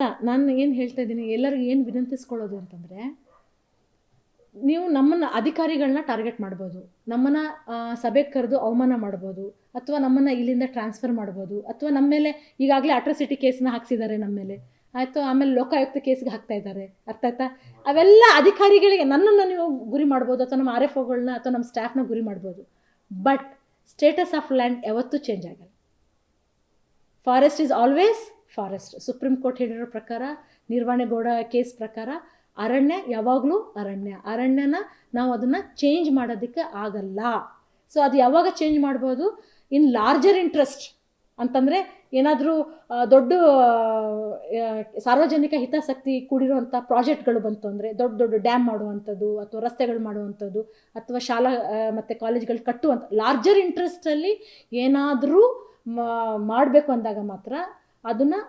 ನಾನು ಏನು ಹೇಳ್ತಾ ಇದ್ದೀನಿ, ಎಲ್ಲರಿಗೂ ಏನು ವಿನಂತಿಸ್ಕೊಳ್ಳೋದು ಅಂತಂದರೆ, ನೀವು ನಮ್ಮನ್ನು ಅಧಿಕಾರಿಗಳನ್ನ ಟಾರ್ಗೆಟ್ ಮಾಡ್ಬೋದು. ನಮ್ಮನ್ನು ಸಭೆಗೆ ಕರೆದು ಅವಮಾನ ಮಾಡ್ಬೋದು, ಅಥವಾ ನಮ್ಮನ್ನು ಇಲ್ಲಿಂದ ಟ್ರಾನ್ಸ್ಫರ್ ಮಾಡ್ಬೋದು, ಅಥವಾ ನಮ್ಮ ಮೇಲೆ ಈಗಾಗಲೇ ಅಟ್ರಾಸಿಟಿ ಕೇಸ್ನ ಹಾಕ್ಸಿದ್ದಾರೆ ನಮ್ಮ ಮೇಲೆ. ಆಯಿತು, ಆಮೇಲೆ ಲೋಕಾಯುಕ್ತ ಕೇಸ್ಗೆ ಹಾಕ್ತಾ ಇದ್ದಾರೆ. ಅರ್ಥ ಆಯ್ತಾ? ಅವೆಲ್ಲ ಅಧಿಕಾರಿಗಳಿಗೆ, ನನ್ನನ್ನು ನೀವು ಗುರಿ ಮಾಡ್ಬೋದು, ಅಥವಾ ನಮ್ಮ ಆರ್ ಎಫ್ ಒಗಳನ್ನ ಅಥವಾ ನಮ್ಮ ಸ್ಟಾಫ್ನ ಗುರಿ ಮಾಡ್ಬೋದು. ಬಟ್ ಸ್ಟೇಟಸ್ ಆಫ್ ಲ್ಯಾಂಡ್ ಯಾವತ್ತೂ ಚೇಂಜ್ ಆಗಲ್ಲ. Forest is always forest. Supreme court ಹೇಳಿರೋ ಪ್ರಕಾರ ನಿರ್ವಹಣೆಗೌಡ ಕೇಸ್ ಪ್ರಕಾರ ಅರಣ್ಯ ಯಾವಾಗಲೂ ಅರಣ್ಯ. ಅರಣ್ಯನ ನಾವು ಅದನ್ನು ಚೇಂಜ್ ಮಾಡೋದಕ್ಕೆ ಆಗಲ್ಲ. ಸೊ ಅದು ಯಾವಾಗ ಚೇಂಜ್ ಮಾಡ್ಬೋದು? ಇನ್ ಲಾರ್ಜರ್ ಇಂಟ್ರೆಸ್ಟ್ ಅಂತಂದರೆ ಏನಾದರೂ ದೊಡ್ಡ ಸಾರ್ವಜನಿಕ ಹಿತಾಸಕ್ತಿ ಕೂಡಿರುವಂಥ ಪ್ರಾಜೆಕ್ಟ್ಗಳು ಬಂತು ಅಂದರೆ, ದೊಡ್ಡ ದೊಡ್ಡ ಡ್ಯಾಮ್ ಮಾಡುವಂಥದ್ದು ಅಥವಾ ರಸ್ತೆಗಳು ಮಾಡುವಂಥದ್ದು ಅಥವಾ ಶಾಲಾ ಮತ್ತು ಕಾಲೇಜ್ಗಳು ಕಟ್ಟುವಂಥ ಲಾರ್ಜರ್ ಇಂಟ್ರೆಸ್ಟಲ್ಲಿ ಏನಾದರೂ ಮಾಡಬೇಕು ಅಂದಾಗ ಮಾತ್ರ ಅದನ್ನು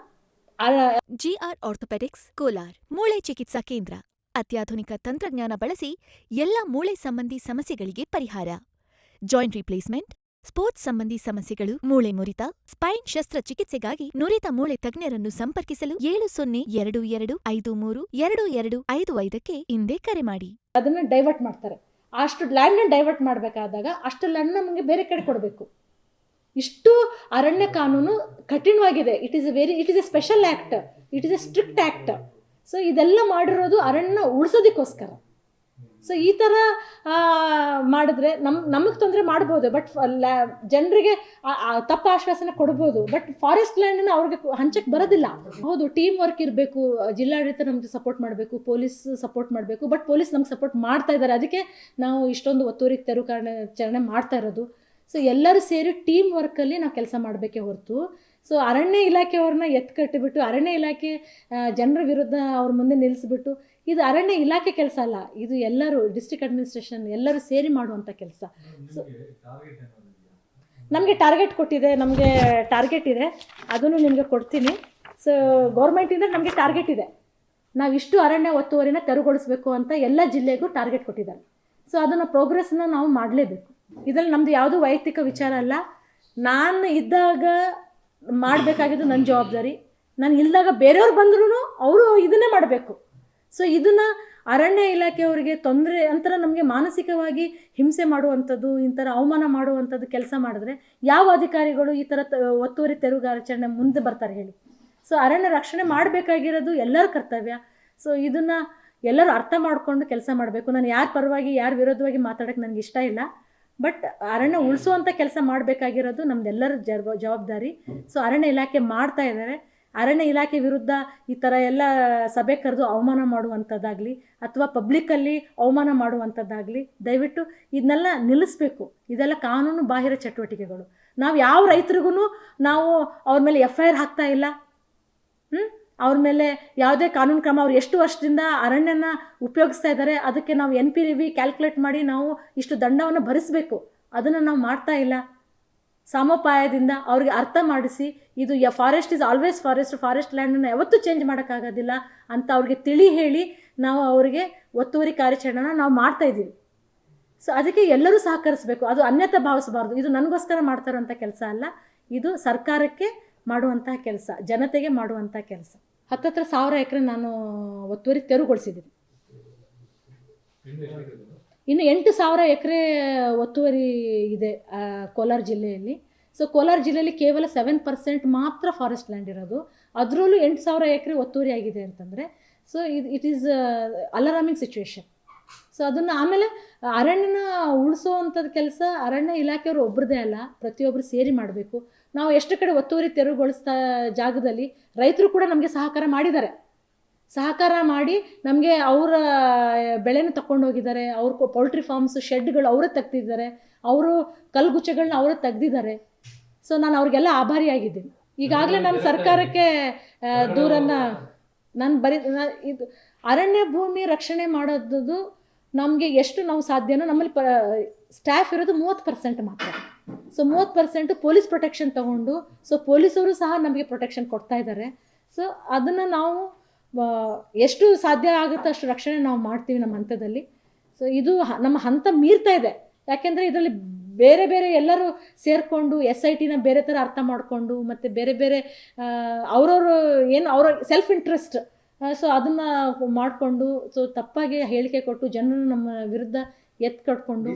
ಜಿಆರ್ ಆರ್ಥೋಪೆಡಿಕ್ಸ್ ಕೋಲಾರ್ ಮೂಳೆ ಚಿಕಿತ್ಸಾ ಕೇಂದ್ರ. ಅತ್ಯಾಧುನಿಕ ತಂತ್ರಜ್ಞಾನ ಬಳಸಿ ಎಲ್ಲ ಮೂಳೆ ಸಂಬಂಧಿ ಸಮಸ್ಯೆಗಳಿಗೆ ಪರಿಹಾರ. ಜಾಯಿಂಟ್ ರಿಪ್ಲೇಸ್ಮೆಂಟ್ ಸ್ಪೋರ್ಟ್ಸ್ ಸಂಬಂಧಿ ಸಮಸ್ಯೆಗಳು ಮೂಳೆ ಮುರಿತ ಸ್ಪೈನ್ ಶಸ್ತ್ರಚಿಕಿತ್ಸೆಗಾಗಿ ನುರಿತ ಮೂಳೆ ತಜ್ಞರನ್ನು ಸಂಪರ್ಕಿಸಲು ಏಳು ಸೊನ್ನೆ ಎರಡು ಎರಡು ಐದು ಮೂರು ಎರಡು ಎರಡು ಐದು ಐದಕ್ಕೆ ಹಿಂದೆ ಕರೆ ಮಾಡಿ. ಅದನ್ನ ಡೈವರ್ಟ್ ಮಾಡ್ತಾರೆ. ಅಷ್ಟು ಲ್ಯಾಂಡ್ ಡೈವರ್ಟ್ ಮಾಡಬೇಕಾದಾಗ ಅಷ್ಟು ಲ್ಯಾಂಡ್ ನಮಗೆ ಬೇರೆ ಕಡೆ ಕೊಡಬೇಕು. ಇಷ್ಟು ಅರಣ್ಯ ಕಾನೂನು ಕಠಿಣವಾಗಿದೆ. It is a very it is a special act it is a strict act so ಇದೆಲ್ಲ ಮಾಡಿರೋದು ಅರಣ್ಯ ಉಳಿಸೋದಕ್ಕೋಸ್ಕರ. ಸೊ ಈ ಥರ ಮಾಡಿದ್ರೆ ನಮ್, ನಮಗೆ ತೊಂದರೆ ಮಾಡ್ಬೋದು ಬಟ್ ಜನರಿಗೆ ತಪ್ಪು ಆಶ್ವಾಸನೆ ಕೊಡ್ಬೋದು ಬಟ್ ಫಾರೆಸ್ಟ್ ಲ್ಯಾಂಡನ್ನು ಅವ್ರಿಗೆ ಹಂಚಕ್ಕೆ ಬರೋದಿಲ್ಲ. ಹೌದು ಟೀಮ್ ವರ್ಕ್ ಇರಬೇಕು, ಜಿಲ್ಲಾಡಳಿತ ನಮಗೆ ಸಪೋರ್ಟ್ ಮಾಡಬೇಕು ಪೊಲೀಸ್ ಸಪೋರ್ಟ್ ಮಾಡಬೇಕು ಬಟ್ ಪೊಲೀಸ್ ನಮ್ಗೆ ಸಪೋರ್ಟ್ ಮಾಡ್ತಾ ಇದ್ದಾರೆ. ಅದಕ್ಕೆ ನಾವು ಇಷ್ಟೊಂದು ಒತ್ತುವರಿ ತೆರವು ಚರಣೆ ಮಾಡ್ತಾ ಇರೋದು. ಸೊ ಎಲ್ಲರೂ ಸೇರಿ ಟೀಮ್ ವರ್ಕಲ್ಲಿ ನಾವು ಕೆಲಸ ಮಾಡಬೇಕೇ ಹೊರತು. ಸೊ ಅರಣ್ಯ ಇಲಾಖೆಯವ್ರನ್ನ ಎತ್ತು ಕಟ್ಟಿಬಿಟ್ಟು, ಅರಣ್ಯ ಇಲಾಖೆ ಜನರ ವಿರುದ್ಧ ಅವ್ರ ಮುಂದೆ ನಿಲ್ಲಿಸ್ಬಿಟ್ಟು ಇದು ಅರಣ್ಯ ಇಲಾಖೆ ಕೆಲಸ ಅಲ್ಲ, ಇದು ಎಲ್ಲರೂ ಡಿಸ್ಟ್ರಿಕ್ಟ್ ಅಡ್ಮಿನಿಸ್ಟ್ರೇಷನ್ ಎಲ್ಲರೂ ಸೇರಿ ಮಾಡುವಂಥ ಕೆಲಸ. ಸೊ ನಮಗೆ ಟಾರ್ಗೆಟ್ ಕೊಟ್ಟಿದೆ, ನಮಗೆ ಟಾರ್ಗೆಟ್ ಇದೆ, ಅದನ್ನು ನಿಮಗೆ ಕೊಡ್ತೀನಿ. ಸೊ ಗೌರ್ಮೆಂಟಿಂದ ನಮಗೆ ಟಾರ್ಗೆಟ್ ಇದೆ. ನಾವು ಇಷ್ಟು ಅರಣ್ಯ ಒತ್ತುವರಿನ ತೆರವುಗೊಳಿಸಬೇಕು ಅಂತ ಎಲ್ಲ ಜಿಲ್ಲೆಗೂ ಟಾರ್ಗೆಟ್ ಕೊಟ್ಟಿದ್ದಾರೆ. ಸೊ ಅದನ್ನು ಪ್ರೋಗ್ರೆಸ್ನ ನಾವು ಮಾಡಲೇಬೇಕು. ಇದರಲ್ಲಿ ನಮ್ಮದು ಯಾವುದೂ ವೈಯಕ್ತಿಕ ವಿಚಾರ ಅಲ್ಲ. ನಾನು ಇದ್ದಾಗ ಮಾಡಬೇಕಾಗಿದ್ದು ನನ್ನ ಜವಾಬ್ದಾರಿ. ನಾನು ಇಲ್ಲದಾಗ ಬೇರೆಯವ್ರು ಬಂದ್ರೂ ಅವರು ಇದನ್ನೇ ಮಾಡಬೇಕು. ಸೊ ಇದನ್ನು ಅರಣ್ಯ ಇಲಾಖೆಯವರಿಗೆ ತೊಂದರೆ, ಅಂತರ ನಮಗೆ ಮಾನಸಿಕವಾಗಿ ಹಿಂಸೆ ಮಾಡುವಂಥದ್ದು, ಈ ಥರ ಅವಮಾನ ಮಾಡುವಂಥದ್ದು ಕೆಲಸ ಮಾಡಿದ್ರೆ ಯಾವ ಅಧಿಕಾರಿಗಳು ಈ ಥರ ಒತ್ತುವರಿ ತೆರವುಗಾರಾಚರಣೆ ಮುಂದೆ ಬರ್ತಾರೆ ಹೇಳಿ. ಸೊ ಅರಣ್ಯ ರಕ್ಷಣೆ ಮಾಡಬೇಕಾಗಿರೋದು ಎಲ್ಲರ ಕರ್ತವ್ಯ. ಸೊ ಇದನ್ನು ಎಲ್ಲರೂ ಅರ್ಥ ಮಾಡಿಕೊಂಡು ಕೆಲಸ ಮಾಡಬೇಕು. ನಾನು ಯಾರ ಪರವಾಗಿ, ಯಾರ ವಿರೋಧವಾಗಿ ಮಾತಾಡೋಕ್ಕೆ ನನಗೆ ಇಷ್ಟ ಇಲ್ಲ. ಬಟ್ ಅರಣ್ಯ ಉಳಿಸುವಂಥ ಕೆಲಸ ಮಾಡಬೇಕಾಗಿರೋದು ನಮ್ದೆಲ್ಲರ ಜವ ಜವಾಬ್ದಾರಿ. ಸೊ ಅರಣ್ಯ ಇಲಾಖೆ ಮಾಡ್ತಾ ಇದ್ದಾರೆ ಅರಣ್ಯ ಇಲಾಖೆ ವಿರುದ್ಧ ಈ ಥರ ಎಲ್ಲ ಸಭೆ ಕರೆದು ಅವಮಾನ ಮಾಡುವಂಥದ್ದಾಗಲಿ ಅಥವಾ ಪಬ್ಲಿಕ್ಕಲ್ಲಿ ಅವಮಾನ ಮಾಡುವಂಥದ್ದಾಗಲಿ ದಯವಿಟ್ಟು ಇದನ್ನೆಲ್ಲ ನಿಲ್ಲಿಸ್ಬೇಕು. ಇದೆಲ್ಲ ಕಾನೂನು ಬಾಹಿರ ಚಟುವಟಿಕೆಗಳು. ನಾವು ಯಾವ ರೈತರಿಗೂ ನಾವು ಅವ್ರ ಮೇಲೆ ಎಫ್ ಐ ಆರ್ ಹಾಕ್ತಾ ಇಲ್ಲ. ಹ್ಞೂ ಅವ್ರ ಮೇಲೆ ಯಾವುದೇ ಕಾನೂನು ಕ್ರಮ, ಅವ್ರು ಎಷ್ಟು ವರ್ಷದಿಂದ ಅರಣ್ಯನ ಉಪಯೋಗಿಸ್ತಾ ಇದ್ದಾರೆ, ಅದಕ್ಕೆ ನಾವು ಎನ್ ಪಿ ವಿ ಕ್ಯಾಲ್ಕುಲೇಟ್ ಮಾಡಿ ನಾವು ಇಷ್ಟು ದಂಡವನ್ನು ಭರಿಸಬೇಕು. ಅದನ್ನು ನಾವು ಮಾಡ್ತಾ ಇಲ್ಲ. ಸಮೋಪಾಯದಿಂದ ಅವ್ರಿಗೆ ಅರ್ಥ ಮಾಡಿಸಿ, ಇದು ಯ forest is always forest forest ಲ್ಯಾಂಡನ್ನು ಯಾವತ್ತೂ ಚೇಂಜ್ ಮಾಡೋಕ್ಕಾಗೋದಿಲ್ಲ ಅಂತ ಅವ್ರಿಗೆ ತಿಳಿ ಹೇಳಿ ನಾವು ಅವರಿಗೆ ಒತ್ತುವರಿ ಕಾರ್ಯಾಚರಣೆನ ನಾವು ಮಾಡ್ತಾ ಇದ್ದೀವಿ. ಸೊ ಅದಕ್ಕೆ ಎಲ್ಲರೂ ಸಹಕರಿಸಬೇಕು. ಅದು ಅನ್ಯತಾ ಭಾವಿಸಬಾರ್ದು. ಇದು ನನಗೋಸ್ಕರ ಮಾಡ್ತಾ ಇರೋಂಥ ಕೆಲಸ ಅಲ್ಲ. ಇದು ಸರ್ಕಾರಕ್ಕೆ ಮಾಡುವಂತಹ ಕೆಲಸ, ಜನತೆಗೆ ಮಾಡುವಂಥ ಕೆಲಸ. ಹತ್ತತ್ರ ಸಾವಿರ ಎಕರೆ ನಾನು ಒತ್ತುವರಿ ತೆರವುಗೊಳಿಸಿದ್ದೀನಿ ಇನ್ನು ಎಂಟು ಸಾವಿರ ಎಕರೆ ಒತ್ತುವರಿ ಇದೆ ಕೋಲಾರ ಜಿಲ್ಲೆಯಲ್ಲಿ. ಸೊ ಕೋಲಾರ ಜಿಲ್ಲೆಯಲ್ಲಿ ಕೇವಲ ಸೆವೆನ್ ಪರ್ಸೆಂಟ್ ಮಾತ್ರ ಫಾರೆಸ್ಟ್ ಲ್ಯಾಂಡ್ ಇರೋದು. ಅದರಲ್ಲೂ ಎಂಟು ಸಾವಿರ ಎಕರೆ ಒತ್ತುವರಿ ಆಗಿದೆ ಅಂತಂದರೆ ಸೊ ಇದು it is alarming situation so ಅದನ್ನು ಆಮೇಲೆ ಅರಣ್ಯನ ಉಳಿಸೋವಂಥದ್ದು ಕೆಲಸ ಅರಣ್ಯ ಇಲಾಖೆಯವರು ಒಬ್ಬರದೇ ಅಲ್ಲ ಪ್ರತಿಯೊಬ್ಬರು ಸೇರಿ ಮಾಡಬೇಕು. ನಾವು ಎಷ್ಟು ಕಡೆ ಒತ್ತುವರಿ ತೆರವುಗೊಳಿಸ್ತಾ ಜಾಗದಲ್ಲಿ ರೈತರು ಕೂಡ ನಮಗೆ ಸಹಕಾರ ಮಾಡಿದ್ದಾರೆ. ಸಹಕಾರ ಮಾಡಿ ನಮಗೆ ಅವರ ಬೆಳೆನ ತಗೊಂಡು ಹೋಗಿದ್ದಾರೆ ಅವ್ರ ಪೌಲ್ಟ್ರಿ ಫಾರ್ಮ್ಸ್ ಶೆಡ್ಗಳು ಅವರೇ ತೆಗ್ದಿದ್ದಾರೆ ಅವರು ಕಲ್ಗುಚ್ಚಗಳನ್ನ ಅವರೇ ತೆಗ್ದಿದ್ದಾರೆ. ಸೊ ನಾನು ಅವ್ರಿಗೆಲ್ಲ ಆಭಾರಿಯಾಗಿದ್ದೀನಿ ಈಗಾಗಲೇ ನಾನು ಸರ್ಕಾರಕ್ಕೆ ದೂರನ್ನು ನಾನು ಬರೀ ಇದು ಅರಣ್ಯ ಭೂಮಿ ರಕ್ಷಣೆ ಮಾಡೋದು ನಮಗೆ ಎಷ್ಟು ನಾವು ಸಾಧ್ಯನೋ ನಮ್ಮಲ್ಲಿ ಪ ಸ್ಟಾಫ್ ಇರೋದು ಮೂವತ್ತು ಪರ್ಸೆಂಟ್ ಮಾತ್ರ. ಸೊ ಮೂವತ್ತು ಪರ್ಸೆಂಟ್ ಪೊಲೀಸ್ ಪ್ರೊಟೆಕ್ಷನ್ ತಗೊಂಡು ಸೊ ಪೊಲೀಸರು ಸಹ ನಮಗೆ ಪ್ರೊಟೆಕ್ಷನ್ ಕೊಡ್ತಾ ಇದ್ದಾರೆ ಸೊ ಅದನ್ನು ನಾವು ಎಷ್ಟು ಸಾಧ್ಯ ಆಗುತ್ತೋ ಅಷ್ಟು ರಕ್ಷಣೆ ನಾವು ಮಾಡ್ತೀವಿ ನಮ್ಮ ಹಂತದಲ್ಲಿ. ಸೊ ಇದು ನಮ್ಮ ಹಂತ ಮೀರ್ತಾ ಇದೆ. ಯಾಕೆಂದರೆ ಇದರಲ್ಲಿ ಬೇರೆ ಬೇರೆ ಎಲ್ಲರೂ ಸೇರಿಕೊಂಡು ಎಸ್ ಐ ಟಿನ ಬೇರೆ ಥರ ಅರ್ಥ ಮಾಡಿಕೊಂಡು, ಮತ್ತು ಬೇರೆ ಬೇರೆ ಅವ್ರವ್ರು ಏನು, ಅವರ ಸೆಲ್ಫ್ ಇಂಟ್ರೆಸ್ಟ್ ಸೊ ಅದನ್ನು ಮಾಡಿಕೊಂಡು ಸೊ ತಪ್ಪಾಗಿ ಹೇಳಿಕೆ ಕೊಟ್ಟು ಜನರನ್ನು ನಮ್ಮ ವಿರುದ್ಧ ಎತ್ತು ಕಟ್ಕೊಂಡು